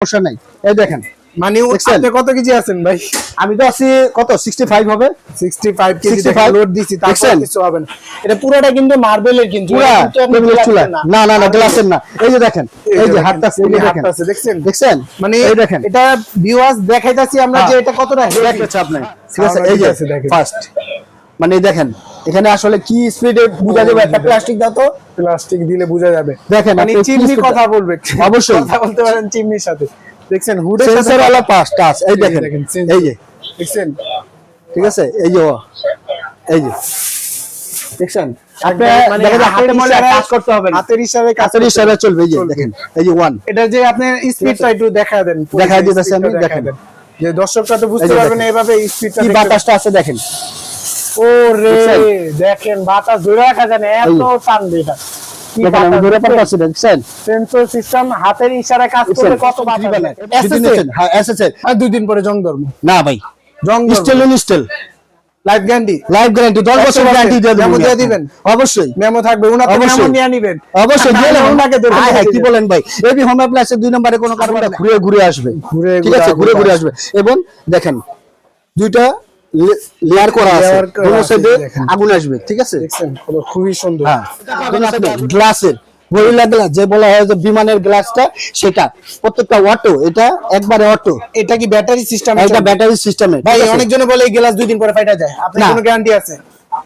সমস্যা নাই। এই দেখেন মানে? আপনি কত কেজি আছেন ভাই? আমি তো আছি কত? সিক্সটি ফাইভ হবে? 65 কেজি লোড দিছি তারপর কিছু হবে না। এটা পুরোটা কিন্তু মার্বেলের কিন্তু না। না না গ্লাসের না। এই যে দেখেন এই যে দেখেন, হাতটা আছে, এই যে আছে, দেখছেন? দেখছেন মানে এই দেখেন। এটা ভিউয়ার্স দেখাইতাছি আমরা যে হ্যাঁ। এটা কতটা heavy। একটা চাপ নাই ঠিক আছে এই যে আছে, দেখেন। ফার্স্ট মানে দেখেন এখানে আসলে কি স্পিডে বোঝা যাবে? একটা প্লাস্টিক দাও তো। প্লাস্টিক দিলে বোঝা যাবে। দেখেন, মানে আপনি চিমনি কথা বলবে। অবশ্যই। কথা বলতে পারেন চিমনির সাথে। দেখছেন হুডের সাথে সেন্সর ওয়ালা পাঁচ টাচ এই দেখেন এই যে। দেখছেন? ঠিক আছে? এই যে এই যে। দেখছেন? আপনি মানে দেখা হাতে কাজ করতে হবে না। হাতের ইশারায় কাজ হাতের চলবে এই যে দেখেন এই যে ওয়ান এটা যে আপনি স্পিডটা একটু দেখা দেন দেখাই দিতেছি আমি, দেখেন। যে দর্শকরা তো বুঝতে যে পারবে না এভাবে স্পিডটা কি বাতাসটা আছে দেখেন। ও রে দেখছেন? দেখেন বাতাস ধরে রাখা যায় না এত এই যে। টানবে এটা কি দেখেন আমি ধরে পারতেছি দেখছেন? সেন্সর সিস্টেম হাতের ইশারায় কাজ করলে কত বাতাস দিবেন না। নেয়। দিদি SSL নিয়েছেন? হ্যাঁ এসেছে আর দুই দিন পরে জং ধর্ম। না ভাই। জং স্টিল ধর্ম লাইফ গ্যারান্টি লাইফ গ্যারান্টি 10 বছর গ্যারান্টি দিয়ে মেমো দেবো দিয়ে দিবেন? অবশ্যই। মেমো থাকবে। মেমো নিয়ে নিবেন। অবশ্যই উনাকে হায় হায়, কি বলেন ভাই? এবি হোম অ্যাপ্লায়েন্স দুই নম্বরে কোনো কারণটা ঘুরে ঘুরে আসবে। ঘুরে ঘুরে। আসবে। এবং দেখেন দুইটা লেয়ার করা আছে। আছে, সাইডে আগুন আসবে ঠিক আছে? খুবই সুন্দর। হ্যাঁ। গ্লাসের গরিলা গ্লাস যে বলা হয় যে বিমানের গ্লাসটা সেটা। প্রত্যেকটা অটো এটা একবারে অটো এটা কি ব্যাটারি সিস্টেম এটা ব্যাটারি সিস্টেমে ভাই অনেকজনে বলে এই গ্লাস দুই দিন পরে ফাইটা যায়। আপনার। কোনো গ্যারান্টি আছে?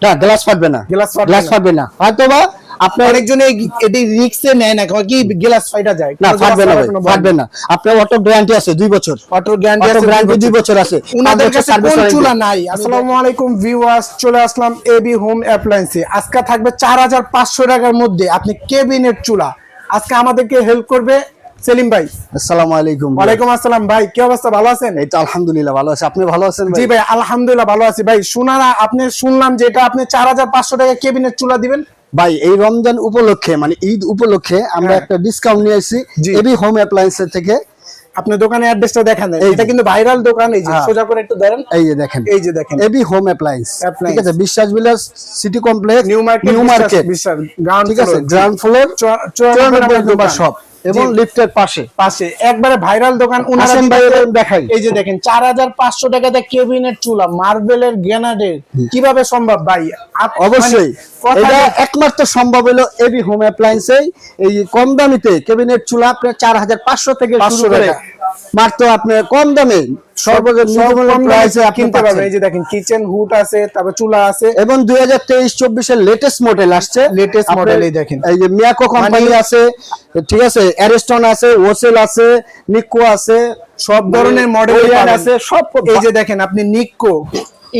না গ্লাস ফাটবে না। গ্লাস ফাটবে গ্লাস না। ফাটবে না। হয়তো বা আপনার অনেকজনে এটি রিক্সে নেয় না কি গ্লাস ফাইটা যায়? না ফাটবে না ফাটবে না। আপনার অটো গ্যারান্টি আছে দুই বছর। অটো গ্যারান্টি আছে গ্যারান্টি দুই বছর আছে। উনাদের কাছে কোন চুলা নাই? আসসালামু আলাইকুম ভিউয়ার্স চলে আসলাম এবি হোম অ্যাপ্লায়েন্সে আজকে থাকবে টাকার মধ্যে আপনি কেবিনেট চুলা। আজকে আমাদেরকে হেল্প করবে সেলিম ভাই। আসসালামু আলাইকুম ওয়ালাইকুম আসসালাম ভাই কি অবস্থা ভালো আছেন? এই তো আলহামদুলিল্লাহ ভালো আছে। আপনি ভালো আছেন জি ভাই? আলহামদুলিল্লাহ ভালো আছি। ভাই শোনারা আপনি শুনলাম যে এটা আপনি চার হাজার পাঁচশো টাকা কেবিনেট চুলা দিবেন? ভাই এই রমজান উপলক্ষে মানে ঈদ উপলক্ষে আমরা হ্যাঁ। একটা ডিসকাউন্ট নিয়ে আসছি। এবি হোম অ্যাপ্লায়েন্সের থেকে। আপনার দোকানের অ্যাড্রেসটা দেখান এটা কিন্তু ভাইরাল দোকান এই যে হ্যাঁ। সোজা করে একটু ধরেন। এই যে দেখেন। এই যে দেখেন। এবি হোম অ্যাপ্লায়েন্স ঠিক আছে? Biswas Bilas city complex new market new market Biswas ground ঠিক আছে? গ্রাউন্ড ফ্লোর চুরানব্বই নম্বর শপ এবং লিফটের পাশে। পাশে। একবারে ভাইরাল দোকান উনাসেন ভাইয়ের ভাই দেখাই। এই যে দেখেন চার হাজার পাঁচশো টাকাতে কেবিনেট চুলা মার্বেলের গ্রেনাডের। কীভাবে সম্ভব ভাই? আপ- অবশ্যই। মানে এটা একমাত্র সম্ভব হলো এবি হোম অ্যাপ্লায়েন্সে এই কম দামিতে কেবিনের চুলা আপনার হাজার পাঁচশো থেকে 500 শুরু করে টাকা। মাত্র আপনার কম দামে সর্বনিম্ন প্রাইসে আপনি কিনতে এই যে দেখেন কিচেন হুড আছে তারপর চুলা আছে। এবং দুই হাজার তেইশ লেটেস্ট মডেল আসছে। Latest আপনার এই দেখেন। এই যে মিয়াকো কোম্পানি আছে ঠিক আছে অ্যারেস্টন আছে ওসেল আছে নিকো আছে সব ধরনের মডেল আছে সব এই যে দেখেন আপনি নিক্কো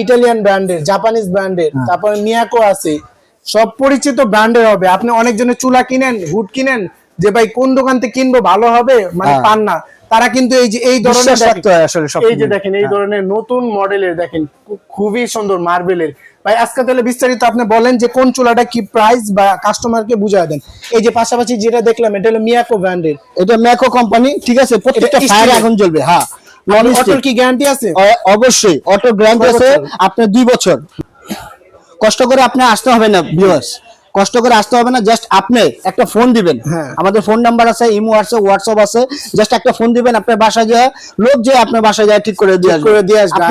ইটালিয়ান ব্র্যান্ডের জাপানিজ ব্র্যান্ডের। তারপরে মিয়াকো আছে। সব পরিচিত ব্র্যান্ডের হবে। আপনি অনেকজনের চুলা কিনেন হুড কিনেন যে ভাই কোন দোকান থেকে কিনবো ভালো হবে? মানে হ্যাঁ। পান না। তারা কিন্তু এই যে এই ধরনের হয় আসলে সব এই যে দেখেন এই ধরনের নতুন মডেলের দেখেন খুবই সুন্দর মার্বেলের। ভাই আজকে তাহলে বিস্তারিত আপনি বলেন যে কোন চুলাটা কি প্রাইস বা কাস্টমারকে বুঝায় দেন। এই যে পাশাপাশি যেটা দেখলাম এটা হলো মিয়াকো ব্র্যান্ডের এটা ম্যাকো কোম্পানি ঠিক আছে প্রত্যেকটা ফায়ার। আগুন জ্বলবে হ্যাঁ। নন অটোর কি গ্যারান্টি আছে? অবশ্যই অটো গ্যারান্টি আছে? আপনার দুই বছর। কষ্ট করে আপনি আসতে হবে না ভিউয়ার্স কষ্ট করে আসতে হবে না জাস্ট আপনি একটা ফোন দিবেন হ্যাঁ। আমাদের ফোন নাম্বার আছে ইমো আছে হোয়াটসঅ্যাপ আছে জাস্ট একটা ফোন দিবেন আপনার বাসায় যায় লোক যে আপনার বাসায় যায় ঠিক করে দিয়ে করে দিয়ে আসবে।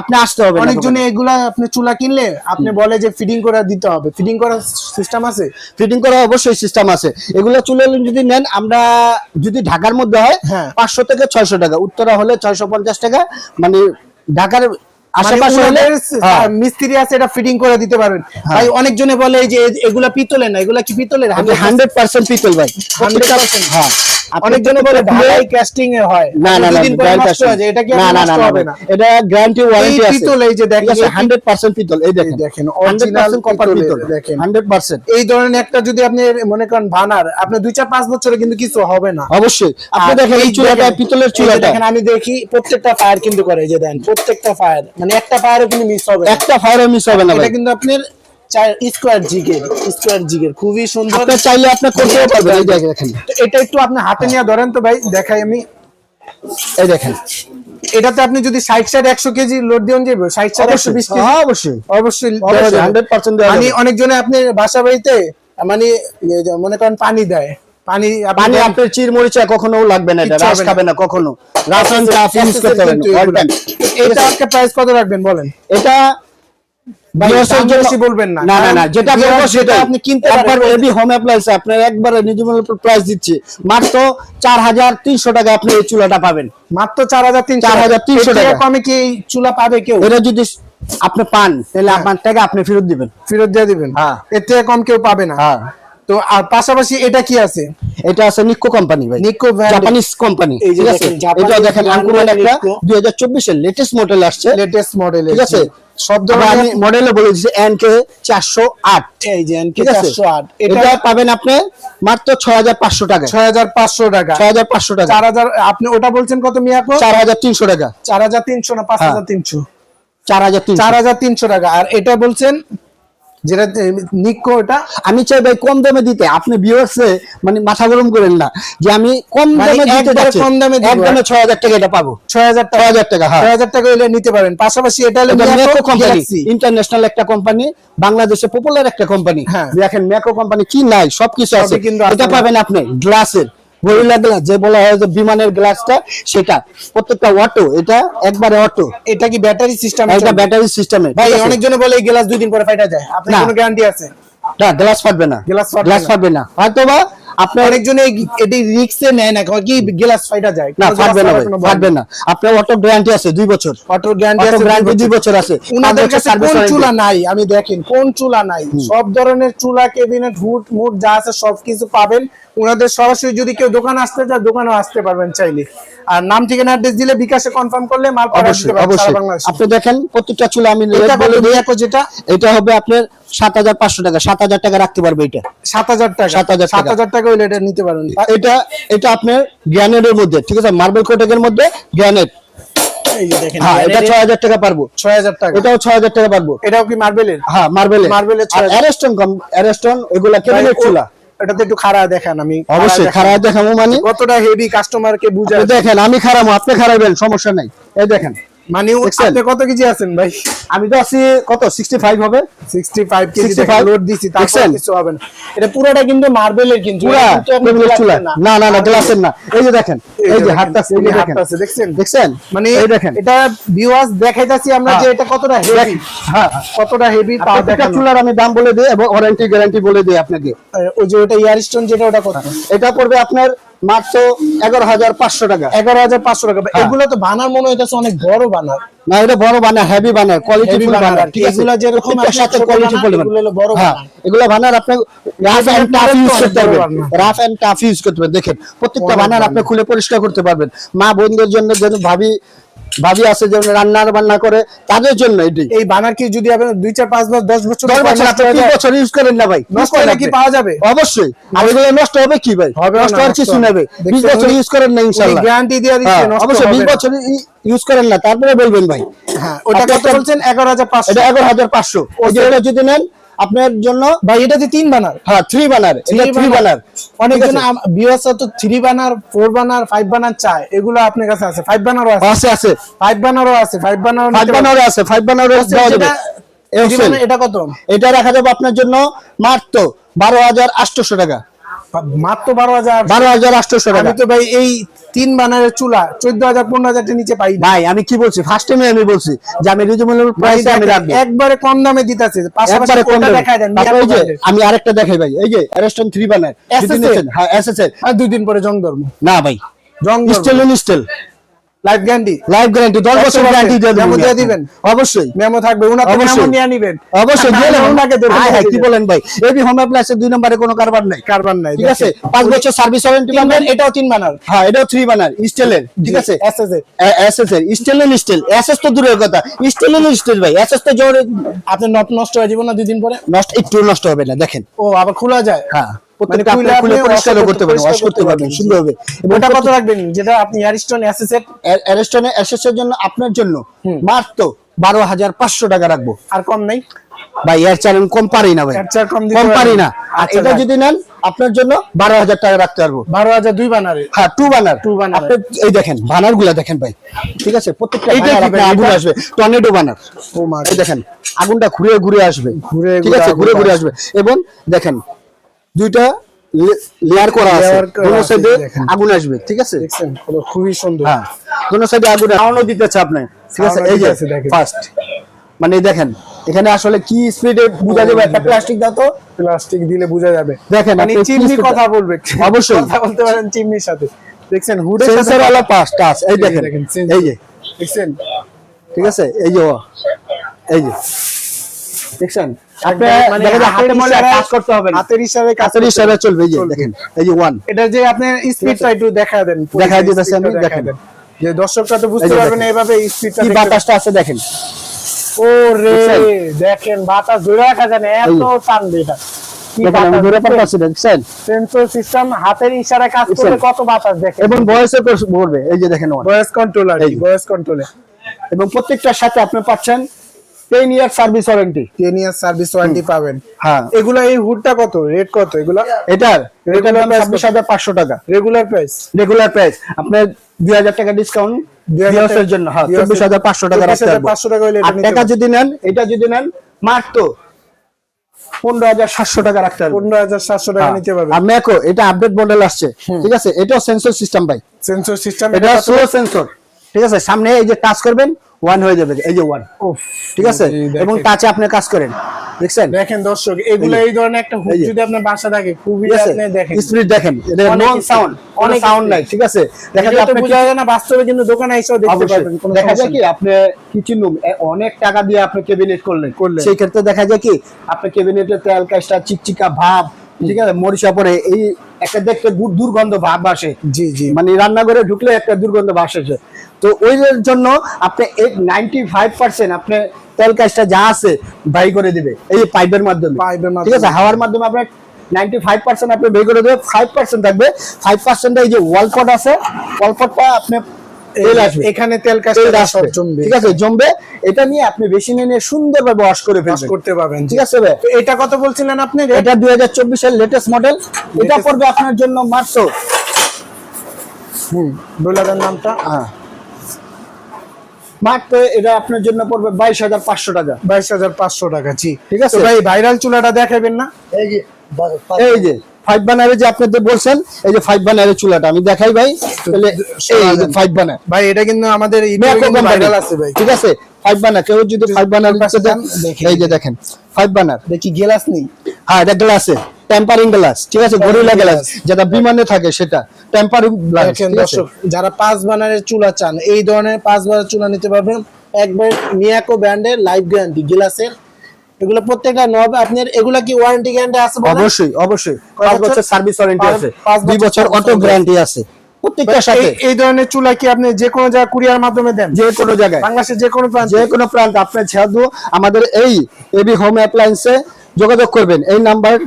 আপনি আসতে হবে অনেকজনে এগুলা আপনি চুলা কিনলে আপনি বলে যে ফিটিং করে দিতে হবে ফিটিং করার সিস্টেম আছে ফিটিং করা অবশ্যই সিস্টেম আছে এগুলো চুলে যদি নেন আমরা যদি ঢাকার মধ্যে হয় হ্যাঁ। পাঁচশো থেকে ছয়শো টাকা উত্তরা হলে ছয়শো পঞ্চাশ টাকা মানে ঢাকার আশেপাশে হলে হ্যাঁ। মিস্ত্রি আছে এটা ফিটিং করে দিতে পারবেন। ভাই অনেকজনে বলে যে এগুলা পিতলের না এগুলা কি পিতলের? হান্ড্রেড পার্সেন্ট পিতল ভাই। 100% হ্যাঁ। অনেকজনে বলে ঢালাই কাস্টিং এর হয় না না না নষ্ট হয়ে যায় এটা কি না না না এটা গ্যারান্টি ওয়ারেন্টি আছে। পিতল এই যে দেখেন, এই হান্ড্রেড পার্সেন্ট পিতল এই দেখেন। দেখেন, পার্সেন্ট কপার পিতল দেখেন। হান্ড্রেড পার্সেন্ট এই ধরনের একটা যদি আপনি মনে করেন ভানার আপনি দুই চার পাঁচ বছরে কিন্তু কিছু হবে না। অবশ্যই। আপনি দেখেন এই চুলাটা পিতলের চুলাটা। দেখেন আমি দেখি প্রত্যেকটা ফায়ার কিন্তু করে এই যে দেন প্রত্যেকটা ফায়ার মানে একটা ফায়ারও কিন্তু মিস হবে একটা ফায়ারও মিস হবে না এটা কিন্তু আপনার স্কোয়ার জিগের স্কোয়ার জিগের খুবই সুন্দর। আপনি চাইলে আপনি করতেও পারবেন। এই দেখেন। দেখেন এটা একটু আপনি হাতে নিয়ে ধরেন তো ভাই দেখাই আমি। এই দেখেন। এটাতে আপনি যদি ষাট ষাট একশো কেজি লোড দিয়ে যাবে ষাট ষাট একশো অবশ্যই। কেজি। হ্যাঁ, অবশ্যই। অবশ্যই দেওয়া 100% দেওয়া মানে অনেকজনে আপনি বাসা বাড়িতে মানে মনে করেন পানি দেয়। পানি পানি আপনার চির মরিচা কখনো লাগবে না এটা রাস খাবে না কখনো। রাসায়ন চাপ ইউজ করতে হবে না all এগুলা। time। এটা একটা প্রাইস কত রাখবেন বলেন? এটা ভাই, viewers এর দাম জন্য- বেশি বলবেন না। না না না যেটা viewers বলব যেটা সেটা আপনি কিনতে এবি হোম অ্যাপ্লায়েন্স আপনার একবারে নিজের প্রাইস দিচ্ছি। মাত্র চার হাজার তিনশো টাকা আপনি এই চুলাটা পাবেন। মাত্র চার হাজার তিনশো 4,300 টাকা। কমে কি চুলা পাবে কেউ? এটা যদি আপনি পান তাহলে হ্যাঁ। আপনার টাকা আপনি ফেরত দিবেন। ফেরত দিয়ে দিবেন? হ্যাঁ। এর থেকে কম কেউ পাবে না? হ্যাঁ। তো আর পাশাপাশি এটা কি আছে? এটা আছে নিক্কো কোম্পানি ভাই। নিক্কো জাপানিজ কোম্পানি ঠিক আছে? এটা দেখেন brand একটা 2024 এর লেটেস্ট মডেল আসছে। লেটেস্ট মডেল ঠিক আছে? সব ধরনের মডেলে বলে দিচ্ছি এনকে 408 এই যে এনকে ঠিক আছে? 408 এটা এটা পাবেন আপনি মাত্র 6500 টাকা। 6500 টাকা। 6500 টাকা। 4000 আপনি ওটা বলছেন কত মিয়াকো 4300 টাকা। 4300 না 5300 4300 4300 টাকা। আর এটা বলছেন যেটা নিকো আমি চাই ভাই কম দামে দিতে। আপনি ভিউয়ার্সে মানে মাথা গরম করেন না যে আমি কম মানে দামে দিতে যাচ্ছি। কম দামে দিব, একদমে 6000 টাকা এটা পাবো। 6000 টাকা। 6000 টাকা হ্যাঁ। 6000 টাকা হলে নিতে পারেন। পাশাপাশি এটা হলো ম্যাকো কোম্পানি ইন্টারন্যাশনাল একটা কোম্পানি বাংলাদেশে পপুলার একটা কোম্পানি হ্যাঁ। দেখেন ম্যাকো কোম্পানি কি নাই সবকিছু আছে। কিন্তু আছে। এটা পাবেন আপনি গ্লাসের গরিলা গ্লাস যে বলা হয় যে বিমানের গ্লাসটা সেটা। প্রত্যেকটা অটো এটা একবারে অটো এটা কি ব্যাটারি সিস্টেম এটা ব্যাটারি সিস্টেমে ভাই অনেকজনে বলে এই গ্লাস দুই দিন পরে ফাটা যায়। আপনার। কোনো গ্যারান্টি আছে? না গ্লাস ফাটবে না। গ্লাস গ্লাস ফাটবে না। হয়তোবা আপনার অনেকজনে এটি রিক্সে নেয় না কি গ্লাস ফাইটা যায়? না ফাটবে না ফাটবে না। আপনার অটো গ্যারান্টি আছে দুই বছর। অটো গ্যারান্টি আছে গ্যারান্টি দুই বছর আছে। উনাদের কাছে কোন চুলা নাই? আমি দেখেন কোন চুলা নাই? সব ধরনের চুলা কেবিনেট যা আছে সবকিছু পাবেন। উনাদের সরাসরি যদি কেউ দোকান আসতে চায় দোকানেও আসতে পারবেন চাইলে। আর নাম ঠিকানা অ্যাড্রেস দিলে বিকাশে কনফার্ম করলে মাল অবশ্যই অবশ্যই। আপনি দেখেন প্রত্যেকটা চুলা আমি যেটা? এটা হবে আপনার সাত হাজার পাঁচশো টাকা। সাত হাজার টাকা রাখতে পারবে এটা। সাত হাজার টাকা। 7,000 সাত হাজার টাকা হইলে এটা নিতে পারবেন। এটা এটা আপনার গ্রানাইটের মধ্যে ঠিক আছে? মার্বেল কোটেকের মধ্যে হ্যাঁ এটা ছয় হাজার টাকা পারব। ছয় হাজার টাকা। এটাও ছয় হাজার টাকা পারব। এটাও কি মার্বেলের? হ্যাঁ মার্বেল Marble এর আর 6,000 অ্যারেস্টন কম অ্যারেস্টন এগুলা কেবিনেট চুলা? এটাতে একটু খারাপ দেখান আমি। অবশ্যই। খারাপ দেখাবো মানে? কতটা হেভি কাস্টমারকে দেখেন আমি খারাপ আপনি খারাপেন সমস্যা নাই। এই দেখেন। মানে আপনি কত কেজি আছেন ভাই? আমি তো আছি কত? সিক্সটি ফাইভ হবে? 65 কেজি 65 লোড দিছি তারপর কিছু হবে না। এটা পুরোটা কিন্তু মার্বেলের কিন্তু না। না না গ্লাসের না। এই যে দেখেন এই যে হাতটা এই এই যে হাতটা আছে, দেখছেন? দেখছেন? মানে এই দেখেন। এটা ভিউয়ার্স দেখাইতাছি আমরা যে হ্যাঁ। এটা কতটা হেভি হ্যাঁ। কতটা হেভি তা দেখানো। চুলার আমি দাম বলে দিই এবং ওয়ারেন্টি গ্যারান্টি বলে দিই আপনাকে। ওই যে ওটা ইয়ারস্টোন যেটা ওটা কত? এটা পড়বে আপনার মাত্র এগারো হাজার পাঁচশো টাকা। এগারো হাজার পাঁচশো টাকা। হ্যাঁ। এগুলো তো বানার মনে হইতেছে অনেক বড় বানার। না এটা বড় বানার হেভি বানার কোয়ালিটি ফুল বানার বানার আর কি। ঠিক আছে? এগুলা যেরকম সাথে কোয়ালিটি ফুল বড় হ্যাঁ বানার। বানার আপনি রাফ এন্ড টাফ ইউজ করতে পারবেন। রাফ এন্ড টাফ ইউজ করতে পারবেন। দেখেন প্রত্যেকটা বানার আপনি খুলে পরিষ্কার করতে পারবেন। মা বোনদের জন্য যেন ভাবি ভাবি আছে যেমন রান্নার বান্না করে তাদের জন্য এটি। এই বানার কি যদি আপনি দুই চার পাঁচ বছর দশ বছর দশ বছর আপনি তিন বছর ইউজ করেন না ভাই? নষ্ট হলে কি পাওয়া যাবে? অবশ্যই। আর এগুলো নষ্ট হবে কি ভাই? নষ্ট হওয়ার কিছু নেবে। বিশ বছর ইউজ করেন না ইনশাল্লাহ গ্যারান্টি দিয়ে দিচ্ছে হ্যাঁ, অবশ্যই বিশ। বছর ইউজ করেন না তারপরে বলবেন ভাই। হ্যাঁ ওটা কত বলছেন? এগারো হাজার পাঁচশো। এটা এগারো হাজার পাঁচশো। ওই যে যদি নেন আপনার জন্য ভাই এটা যে তিন বানার হ্যাঁ থ্রি বানার এটা থ্রি বানার অনেকজন বিওস তো three burner four burner five burner চায়। এগুলো আপনার কাছে আছে। ফাইভ বানারও আছে। আছে আছে। ফাইভ বানারও আছে। ফাইভ বানার ফাইভ বানারও আছে। ফাইভ বানারও আছে যাবে। এটা কত? এটা রাখা যাবে আপনার জন্য মাত্র বারো হাজার আটশো টাকা। মাত্র বারো হাজার। বারো হাজার আটশোশো টাকা। আমি তো ভাই এই তিন বানারের চুলা চোদ্দ হাজার পনেরো হাজার নিচে পাই ভাই আমি কি বলছি? ফার্স্ট টাইমে আমি বলছি যে আমি রিজনেবল প্রাইস আমি রাখব। একবারে কম দামে দিতেছে। একবারে কম দামে। দেখাই দেন আমি আরেকটা দেখাই ভাই। এই যে অ্যারেস্টন থ্রি বানার? হ্যাঁ এসএসএল আর দুই দিন পরে জং ধর্ম। না ভাই। জং steel steel life guarantee life guarantee দশ বছর বছর গ্যারান্টি দিয়ে দেবো দিয়ে দিবেন? অবশ্যই। মেমো থাকবে উনার তো অবশ্যই। মেমো নিয়ে নিবেন। অবশ্যই দেবো। উনাকে ধরে হ্যাঁ, কি বলেন ভাই? এবি হোম অ্যাপ্লায়েন্সের দুই নম্বরে কোনো কারবার নাই। কারবার নাই ঠিক আছে? পাঁচ বছর সার্ভিস ওয়ারেন্টি পাবেন এটাও তিন বানার। হ্যাঁ এটাও থ্রি বানার স্টিলের ঠিক আছে? এসএসএ এসএস এর। স্টিলের স্টিল এসএস তো দূরের কথা। স্টিলের স্টিল ভাই এসএস তো জোরে আপনার নট নষ্ট হয়ে যাবে না দুই দিন পরে? নষ্ট একটু নষ্ট হবে না দেখেন। ও আবার খোলা যায়? হ্যাঁ। প্রত্যেকটা খুলে আপনি খুলে আপনি পরিষ্কার wash করতে পারবেন ওয়াশ করতে পারবেন সুন্দর হবে ওটা কত রাখবেন? যেটা আপনি ইয়ারিস্টন এসএসএ অ্যারেস্টনে এসএস জন্য আপনার জন্য মাত্র বারো হাজার পাঁচশো টাকা রাখব। আর কম নাই? ভাই এর চালান কম পারি না ভাই। কম পারি না। আর আচ্ছা, এটা যদি নেন আপনার জন্য বারো হাজার টাকা রাখতে পারব। বারো হাজার দুই বানারে। হ্যাঁ টু বানার banner। আপনি এই দেখেন বানারগুলা দেখেন ভাই। ঠিক আছে? প্রত্যেকটা বানার আগুন আসবে। টর্নেডো বানার ও মা এই দেখেন আগুনটা ঘুরে ঘুরে আসবে। ঘুরে ঠিক ঘুরে আছে? ঘুরে ঘুরে। আসবে। এবং দেখেন দুইটা লেয়ার করা আছে। কোনো সাইডে। আগুন আসবে ঠিক আছে? খুবই সুন্দর। হ্যাঁ কোনো সাইডে আগুন সাউন্ডও দিতেছে আপনি ঠিক আছে? এই যে দেখেন। ফার্স্ট মানে দেখেন এখানে আসলে কি স্পিডে বোঝা যাবে একটা প্লাস্টিক দাও তো? প্লাস্টিক দিলে বোঝা যাবে। দেখেন, মানে আপনি চিমনি কথা বলবে। অবশ্যই। কথা বলতে পারেন চিমনির সাথে। দেখছেন হুডের সাথে সেন্সর वाला পাস টাচ এই দেখেন এই যে। দেখছেন? ঠিক আছে? এই যে এই যে। দেখছেন? মানে হাতের হাতে মলে ইশারায়- কাজ করতে হবে না। হাতের ইশারায় কাজ হাতের করতে ইশারা চলবে এই যে দেখেন এই যে ওয়ান এটা যে আপনার স্পিডটা একটু দেখা দেন দেখায় দিতেছি আমি, দেখেন। যে দর্শকরা তো বুঝতে যে পারবে না দেখেন। এভাবে স্পিডটা কি বাতাসটা আছে দেখেন। ও রে দেখেন বাতাস ধরে রাখা যায় এত এই এটা দেখেন আমি ধরে পারতাছি দেখছেন? সেন্সর সিস্টেম হাতের ইশারায় কাজ করলে কত বাতাস এবং ভয়েসে বলবে এই যে দেখেন ভয়েস যে। ভয়েস কন্ট্রোলে এবং প্রত্যেকটার সাথে আপনি পাচ্ছেন ten year service warranty ten year service warranty পাবেন। হ্যাঁ। এগুলা এই হুডটা কত? রেট কত? এগুলা? এটার? হাজার পাঁচশো টাকা। রেগুলার প্রাইস রেগুলার প্রাইস আপনার দুই হাজার টাকা ডিসকাউন্ট 2000 ভিউয়ার্সের জন্য। হ্যাঁ টাকা রাখতে পারব। 500 টাকা হলে এটা টাকা যদি নেন এটা যদি নেন মাত্র পনেরো হাজার সাতশো টাকা রাখতে পারব। পনেরো হাজার সাতশো টাকা নিতে পারবেন আর ম্যাকো এটা আপডেট মডেল আসছে। ঠিক আছে? এটাও সেন্সর সিস্টেম ভাই। সেন্সর সিস্টেম এটা স্লো সেন্সর ঠিক আছে? সামনে এই যে টাচ করবেন ওয়ান হয়ে যাবে এই যে ওয়ান ঠিক আছে? এবং টাচে আপনি কাজ করেন দেখছেন? দেখেন দর্শক এগুলো এই ধরনের একটা যে। যদি আপনার বাসা থাকে খুবই আপনি দেখেন। স্পিড দেখেন এটা অনেক নন সাউন্ড অনেক সাউন্ড নাই ঠিক আছে? দেখা দেখা যায় আপনি বোঝা যায় না বাস্তবে কিন্তু দোকানে এসেও দেখতে পারবেন কোনো দেখা যায় কি আপনি কিচেন রুম অনেক টাকা দিয়ে আপনি ক্যাবিনেট করলেন। করলেন। সেই ক্ষেত্রে দেখা যায় কি আপনি ক্যাবিনেটে তেল কাজটা চিকচিকা ভাব ঠিক আছে? মরিচা পরে এই একটা দেখতে দুর্গন্ধ ভাব আসে। জি জি। মানে রান্নাঘরে ঢুকলে একটা দুর্গন্ধ ভাব আসে। তো ওই জন্য আপনি নাইনটি ফাইভ পার্সেন্ট আপনি তেল কাজটা যা আছে বাই করে দিবে এই পাইপের মাধ্যমে। পাইপের ঠিক আছে। হাওয়ার মাধ্যমে আপনার নাইনটি ফাইভ পার্সেন্ট আপনি বের করে দেবে ফাইভ পার্সেন্ট থাকবে। ফাইভ পার্সেন্ট এই যে ওয়ালপট আছে ওয়ালপটটা আপনি তেল আসবে। এখানে তেল কাজ সব জমবে। ঠিক আছে জমবে। এটা নিয়ে আপনি বেশি নিয়ে সুন্দরভাবে ওয়াশ করে ফেলবেন। করতে পারবেন ঠিক আছে তো এটা কত বলছিলেন আপনি এটা দুই হাজার লেটেস্ট মডেল এটা পড়বে আপনার জন্য মাত্র হুম বোলাদার নামটা? হ্যাঁ। মাত্র এটা আপনার জন্য পড়বে বাইশ হাজার পাঁচশো টাকা। বাইশ হাজার পাঁচশো টাকা জি। ঠিক আছে। ভাই ভাইরাল চুলাটা দেখাবেন না? এই যে। ফাইভ বানারে যে আপনাদের বলছেন এই যে ফাইভ বানারের চুলাটা আমি দেখাই ভাই। তাহলে এই যে ফাইভ বানার ভাই এটা কিন্তু আমাদের আছে ভাই। ঠিক আছে? ফাইভ বানার কেউ যদি ফাইভ বানার। এই যে দেখেন ফাইভ বানার দেখি গেলাস নেই। হ্যাঁ এটা গ্লাসে টেম্পারিং গ্লাস ঠিক আছে? গরিলা গ্লাস যেটা বিমানে থাকে সেটা। টেম্পারিং গ্লাস যারা পাঁচ বানারের চুলা চান এই ধরনের পাঁচ বানার চুলা নিতে পারবেন। একবার মিয়াকো ব্র্যান্ডের লাইফ গ্যারান্টি গ্লাসের এগুলো প্রত্যেকটা নব আপনার এগুলা কি ওয়ারেন্টি গ্যারান্টি আছে? অবশ্যই অবশ্যই। কয় পাঁচ বছর? বছর সার্ভিস ওয়ারেন্টি আছে। পাঁচ দুই বছর বছর অটো গ্যারান্টি আছে। প্রত্যেকটার সাথে। এই- ধরনের চুলা কি আপনি যে কোনো জায়গায় কুরিয়ার মাধ্যমে দেন? যে কোনো জায়গায়। বাংলাদেশের যে কোনো প্রান্তে। যে কোনো প্রান্ত। আপনার যেহেতু আমাদের এই এবি হোম অ্যাপ্লায়েন্সে যোগাযোগ করবেন। এই নাম্বার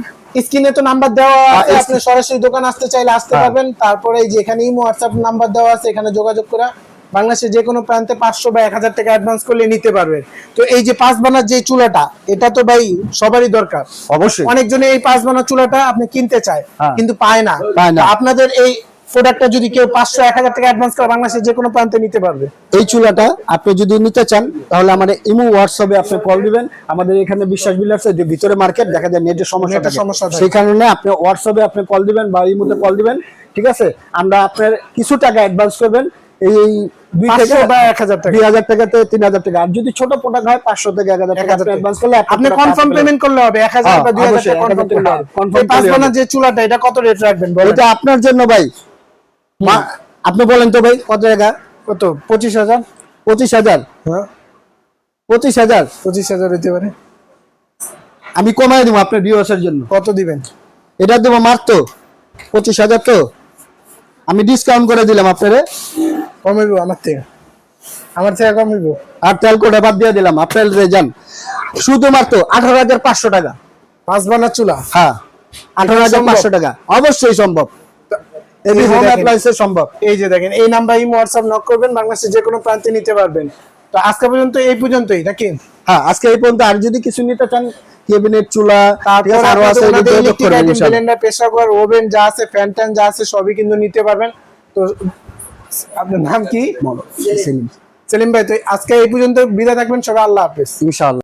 স্ক্রিনে তো নাম্বার দেওয়া আছে। আপনি সরাসরি দোকান আসতে চাইলে আসতে হ্যাঁ। পারবেন। তারপরে এই যে এখানে ইমো হোয়াটসঅ্যাপ নাম্বার দেওয়া আছে এখানে যোগাযোগ করা বাংলাদেশের যে কোনো প্রান্তে পাঁচশো বা এক হাজার টাকা অ্যাডভান্স করলে নিতে পারবেন তো এই যে পাঁচ বানার যে চুলাটা এটা তো ভাই সবারই দরকার। অবশ্যই। অনেকজনে এই পাঁচ বানার চুলাটা আপনি কিনতে চায় হ্যাঁ। কিন্তু পায় না। আপনাদের এই প্রোডাক্টটা যদি কেউ পাঁচশো এক হাজার টাকা অ্যাডভান্স করে বাংলাদেশের যে কোনো প্রান্তে নিতে পারবে। এই চুলাটা আপনি যদি নিতে চান তাহলে আমাদের ইমো হোয়াটসঅ্যাপে আপনি কল দিবেন। আমাদের এখানে বিশ্বাস বিলার্স যে ভিতরে মার্কেট দেখা যায় নেটের সমস্যা। সমস্যা। সেই কারণে আপনি হোয়াটসঅ্যাপে আপনি কল দিবেন বা ইমোতে কল দিবেন ঠিক আছে? আমরা আপনার কিছু টাকা অ্যাডভান্স করবেন এই টাকা। আর যদি ছোট প্রোডাক্ট হয় পাঁচশো থেকে এক হাজার টাকা। অ্যাডভান্স করলে আপনি কনফার্ম পেমেন্ট করলে হবে। এক হাজার হ্যাঁ, বা দুই হাজার টাকা কনফার্ম 1000 করলে হবে। Confirm এই পাঁচ করলে বানার হবে। যে চুলাটা এটা কত রেট রাখবেন এটা আপনার জন্য ভাই। আপনি বলেন তো ভাই। কত টাকা কত? পঁচিশ হাজার? পঁচিশ হাজার। হ্যাঁ। পঁচিশ হাজার। পঁচিশ হাজার হইতে পারে। আমি কমাই দেবো আপনার ভিউয়ার্সের জন্য। কত দিবেন? এটা দেবো মাত্র পঁচিশ হাজার তো। আমি ডিসকাউন্ট করে দিলাম আপনারে। কমাইবো আমার থেকে? আমার থেকে কমাইবো আর তেল কোটা বাদ দিয়ে দিলাম আপনার যান শুধুমাত্র আঠারো হাজার পাঁচশো টাকা। পাঁচ বানার চুলা? হ্যাঁ আঠারো হাজার? পাঁচশো টাকা। অবশ্যই সম্ভব। এই হোম দেখেন, সম্ভব। এই যে দেখেন এই নাম্বার ইমো হোয়াটসঅ্যাপ নক করবেন বাংলাদেশের যে কোনো প্রান্তে নিতে পারবেন। তো আজকে পর্যন্ত এই পর্যন্তই নাকি? হ্যাঁ আজকে এই পর্যন্ত। আর যদি কিছু নিতে চান কেবিনেট চুলা তারপর আরও আছে করবেন ইনশাআল্লাহ। ব্লেন্ডার প্রেসার কুকার ওভেন যা আছে ফ্যান ট্যান যা আছে সবই কিন্তু নিতে পারবেন। তো আপনার নাম কি? সেলিম। ভাই, তো আজকে এই পর্যন্ত বিদায় থাকবেন, সবাই আল্লাহ হাফিজ। ইনশাআল্লাহ।